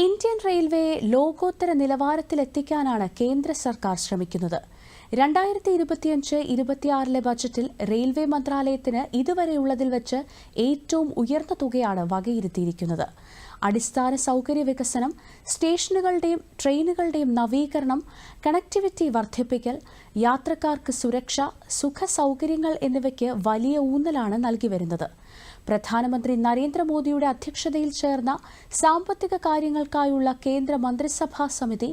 Indian റെയിൽവേയെ ലോകോത്തര നിലവാരത്തിലെത്തിക്കാനാണ് കേന്ദ്ര സർക്കാർ ശ്രമിക്കുന്നത്. രണ്ടായിരത്തി ഇരുപത്തിയഞ്ച് ഇരുപത്തിയാറിലെ ബജറ്റിൽ റെയിൽവേ മന്ത്രാലയത്തിന് ഇതുവരെയുള്ളതിൽ വെച്ച് ഏറ്റവും ഉയർന്ന തുകയാണ് വകയിരുത്തിയിരിക്കുന്നത്. അടിസ്ഥാന സൗകര്യ വികസനം സ്റ്റേഷനുകളുടെയും ട്രെയിനുകളുടെയും നവീകരണം കണക്ടിവിറ്റി വർദ്ധിപ്പിക്കൽ യാത്രക്കാർക്ക് സുരക്ഷ സുഖ സൗകര്യങ്ങൾ എന്നിവയ്ക്ക് വലിയ ഊന്നലാണ് നൽകി വരുന്നത്. പ്രധാനമന്ത്രി നരേന്ദ്രമോദിയുടെ അധ്യക്ഷതയിൽ ചേർന്ന സാമ്പത്തിക കാര്യങ്ങൾക്കായുള്ള കേന്ദ്ര മന്ത്രിസഭാ സമിതി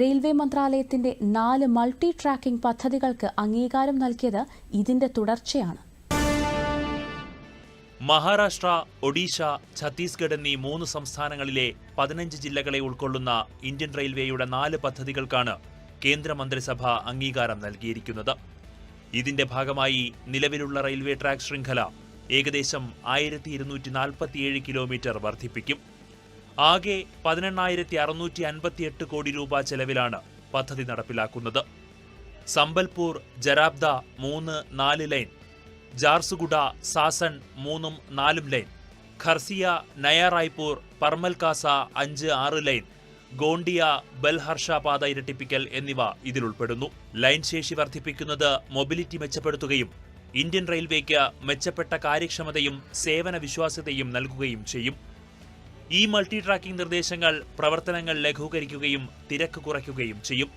റെയിൽവേ മന്ത്രാലയത്തിന്റെ നാല് മൾട്ടി ട്രാക്കിംഗ് പദ്ധതികൾക്ക് അംഗീകാരം നൽകിയത് ഇതിന്റെ തുടർച്ചയാണ്. മഹാരാഷ്ട്ര ഒഡീഷ ഛത്തീസ്ഗഡ് എന്നീ മൂന്ന് സംസ്ഥാനങ്ങളിലെ പതിനഞ്ച് ജില്ലകളെ ഉൾക്കൊള്ളുന്ന ഇന്ത്യൻ റെയിൽവേയുടെ നാല് പദ്ധതികൾക്കാണ് കേന്ദ്രമന്ത്രിസഭ അംഗീകാരം നൽകിയിരിക്കുന്നത്. ഇതിന്റെ ഭാഗമായി നിലവിലുള്ള റെയിൽവേ ട്രാക്ക് ശൃംഖല ഏകദേശം ആയിരത്തി ഇരുന്നൂറ്റി നാൽപ്പത്തിയേഴ് കിലോമീറ്റർ വർദ്ധിപ്പിക്കും. ആകെ പതിനെണ്ണായിരത്തി അറുന്നൂറ്റി അൻപത്തിയെട്ട് കോടി രൂപ ചെലവിലാണ് പദ്ധതി നടപ്പിലാക്കുന്നത്. സമ്പൽപൂർ ജരാബ്ദ മൂന്ന് നാല് ലൈൻ ജാർസുഗുഡ സാസൺ മൂന്നും നാലും ലൈൻ ഖർസിയ നയ റായ്പൂർ പർമൽകാസ അഞ്ച് ആറ് ലൈൻ ഗോണ്ടിയ ബൽഹർഷ പാത ഇരട്ടിപ്പിക്കൽ എന്നിവ ഇതിലുൾപ്പെടുന്നു. ലൈൻ ശേഷി വർദ്ധിപ്പിക്കുന്നത് മൊബിലിറ്റി മെച്ചപ്പെടുത്തുകയും ഇന്ത്യൻ റെയിൽവേക്ക് മെച്ചപ്പെട്ട കാര്യക്ഷമതയും സേവന വിശ്വാസ്യതയും നൽകുകയും ചെയ്യും. ഈ മൾട്ടി ട്രാക്കിംഗ് നിർദ്ദേശങ്ങൾ പ്രവർത്തനങ്ങൾ ലഘൂകരിക്കുകയും തിരക്ക് കുറയ്ക്കുകയും ചെയ്യും.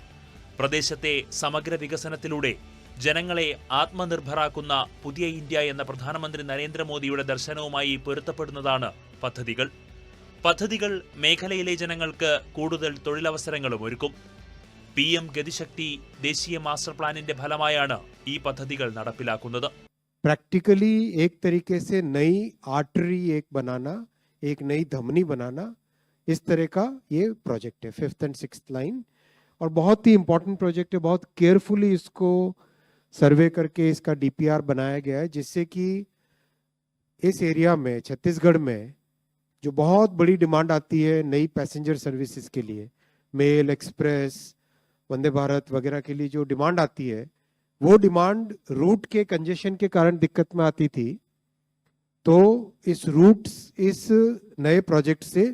പ്രദേശത്തെ സമഗ്ര വികസനത്തിലൂടെ ജനങ്ങളെ ആത്മനിർഭരാക്കുന്ന പുതിയ ഇന്ത്യ എന്ന പ്രധാനമന്ത്രി നരേന്ദ്രമോദിയുടെ ദർശനവുമായി പൊരുത്തപ്പെടുന്നതാണ് പദ്ധതികൾ. പദ്ധതികൾ മേഖലയിലെ ജനങ്ങൾക്ക് കൂടുതൽ തൊഴിലവസരങ്ങളും ഒരുക്കും. പി എം ഗതിശക്തി ദേശീയ മാസ്റ്റർ പ്ലാനിന്റെ ഫലമായാണ് ഈ പദ്ധതികൾ നടപ്പിലാക്കുന്നത് प्रैक्टिकली एक तरीके से नई आर्टरी एक बनाना एक नई धमनी बनाना इस तरह का ये प्रोजेक्ट है फिफ्थ एंड सिक्स लाइन और बहुत ही इम्पोर्टेंट प्रोजेक्ट है बहुत केयरफुली इसको सर्वे करके इसका डीपीआर बनाया गया है जिससे कि इस एरिया में छत्तीसगढ़ में जो बहुत बड़ी डिमांड आती है नई पैसेंजर सर्विसेज के लिए मेल एक्सप्रेस वंदे भारत वगैरह के लिए जो डिमांड आती है वो डिमांड रूट के कंजेशन के कारण दिक्कत में आती थी तो इस रूट इस नए प्रोजेक्ट से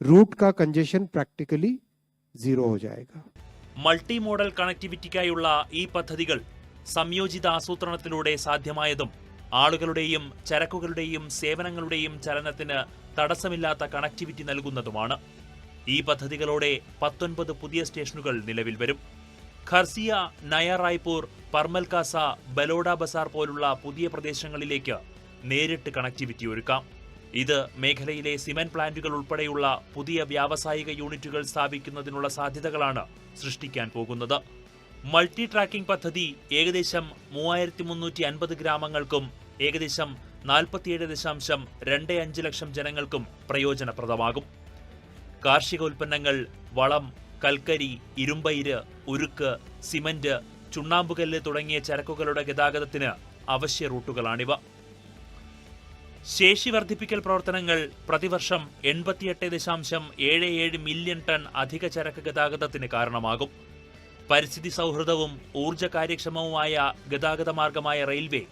रूट का कंजेशन प्रैक्टिकली जीरो हो जाएगा മൾട്ടി മോഡൽ കണക്ടിവിറ്റിക്കായുള്ള ഈ പദ്ധതികൾ സംയോജിത ആസൂത്രണത്തിലൂടെ സാധ്യമായതും ആളുകളുടെയും ചരക്കുകളുടെയും സേവനങ്ങളുടെയും ചലനത്തിന് തടസ്സമില്ലാത്ത കണക്ടിവിറ്റി നൽകുന്നതുമാണ് ഈ പദ്ധതികളോടെ പത്തൊൻപത് പുതിയ സ്റ്റേഷനുകൾ നിലവിൽ വരും. ഖർസിയ നയ റായ്പൂർ പർമൽകാസ ബലോഡ ബസാർ പോലുള്ള പുതിയ പ്രദേശങ്ങളിലേക്ക് നേരിട്ട് കണക്ടിവിറ്റി ഒരുക്കാം. ഇത് മേഖലയിലെ സിമന്റ് പ്ലാന്റുകൾ ഉൾപ്പെടെയുള്ള പുതിയ വ്യാവസായിക യൂണിറ്റുകൾ സ്ഥാപിക്കുന്നതിനുള്ള സാധ്യതകളാണ് സൃഷ്ടിക്കാൻ പോകുന്നത്. മൾട്ടി ട്രാക്കിംഗ് പദ്ധതി ഏകദേശം മൂവായിരത്തി മുന്നൂറ്റി അൻപത് ഗ്രാമങ്ങൾക്കും ഏകദേശം നാൽപ്പത്തിയേഴ് ദശാംശം രണ്ട് അഞ്ച് ലക്ഷം ജനങ്ങൾക്കും പ്രയോജനപ്രദമാകും. കാർഷിക ഉൽപ്പന്നങ്ങൾ വളം കൽക്കരി ഇരുമ്പയിര് ഉരുക്ക് സിമന്റ് ചുണ്ണാമ്പുകല്ല് തുടങ്ങിയ ചരക്കുകളുടെ ഗതാഗതത്തിന് അവശ്യ റൂട്ടുകളാണിവ. ശേഷി വർദ്ധിപ്പിക്കൽ പ്രവർത്തനങ്ങൾ പ്രതിവർഷം എൺപത്തിയെട്ട് ദശാംശം ഏഴ് ഏഴ് മില്യൺ ടൺ അധിക ചരക്ക് ഗതാഗതത്തിന് കാരണമാകും. പരിസ്ഥിതി സൗഹൃദവും ഊർജ കാര്യക്ഷമവുമായ ഗതാഗത മാർഗമായ റെയിൽവേ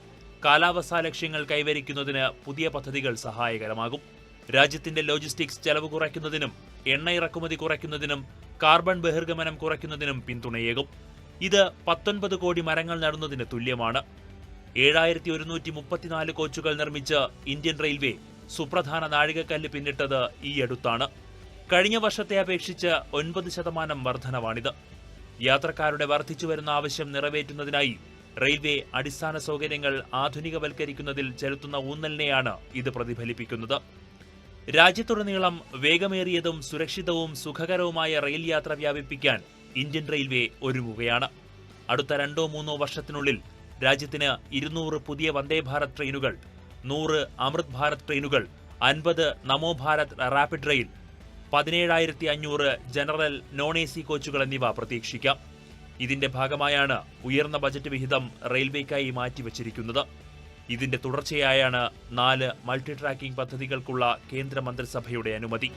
കാലാവസ്ഥാ ലക്ഷ്യങ്ങൾ കൈവരിക്കുന്നതിന് പുതിയ പദ്ധതികൾ സഹായകരമാകും. രാജ്യത്തിന്റെ ലോജിസ്റ്റിക്സ് ചെലവ് കുറയ്ക്കുന്നതിനും എണ്ണ ഇറക്കുമതി കുറയ്ക്കുന്നതിനും കാർബൺ ബഹിർഗമനം കുറയ്ക്കുന്നതിനും പിന്തുണയേകും. ഇത് പത്തൊൻപത് കോടി മരങ്ങൾ നടുന്നതിന് തുല്യമാണ്. ഏഴായിരത്തി ഒരുന്നൂറ്റി മുപ്പത്തിനാല് കോച്ചുകൾ നിർമ്മിച്ച് ഇന്ത്യൻ റെയിൽവേ സുപ്രധാന നാഴികക്കല്ല് പിന്നിട്ടത് ഈ അടുത്താണ്. കഴിഞ്ഞ വർഷത്തെ അപേക്ഷിച്ച് ഒൻപത് ശതമാനം വർധനവാണിത്. യാത്രക്കാരുടെ വർദ്ധിച്ചു വരുന്ന ആവശ്യം നിറവേറ്റുന്നതിനായി റെയിൽവേ അടിസ്ഥാന സൗകര്യങ്ങൾ ആധുനികവൽക്കരിക്കുന്നതിൽ ചെലുത്തുന്ന ഊന്നലിനെയാണ് ഇത് പ്രതിഫലിപ്പിക്കുന്നത്. രാജ്യത്തുടനീളം വേഗമേറിയതും സുരക്ഷിതവും സുഖകരവുമായ റെയിൽ യാത്ര വ്യാപിപ്പിക്കാൻ ഇന്ത്യൻ റെയിൽവേ ഒരുങ്ങുകയാണ്. അടുത്ത രണ്ടോ മൂന്നോ വർഷത്തിനുള്ളിൽ രാജ്യത്തിന് ഇരുന്നൂറ് പുതിയ വന്ദേ ഭാരത് ട്രെയിനുകൾ നൂറ് അമൃത് ഭാരത് ട്രെയിനുകൾ അൻപത് നമോ ഭാരത് റാപ്പിഡ് റെയിൽ പതിനേഴായിരത്തി അഞ്ഞൂറ് ജനറൽ നോൺ എ സി കോച്ചുകൾ എന്നിവ പ്രതീക്ഷിക്കാം. ഇതിന്റെ ഭാഗമായാണ് ഉയർന്ന ബജറ്റ് വിഹിതം റെയിൽവേക്കായി മാറ്റിവച്ചിരിക്കുന്നത്. ഇതിന്റെ തുടർച്ചയായാണ് നാല് മൾട്ടി ട്രാക്കിംഗ് പദ്ധതികൾക്കുള്ള കേന്ദ്രമന്ത്രിസഭയുടെ അനുമതി.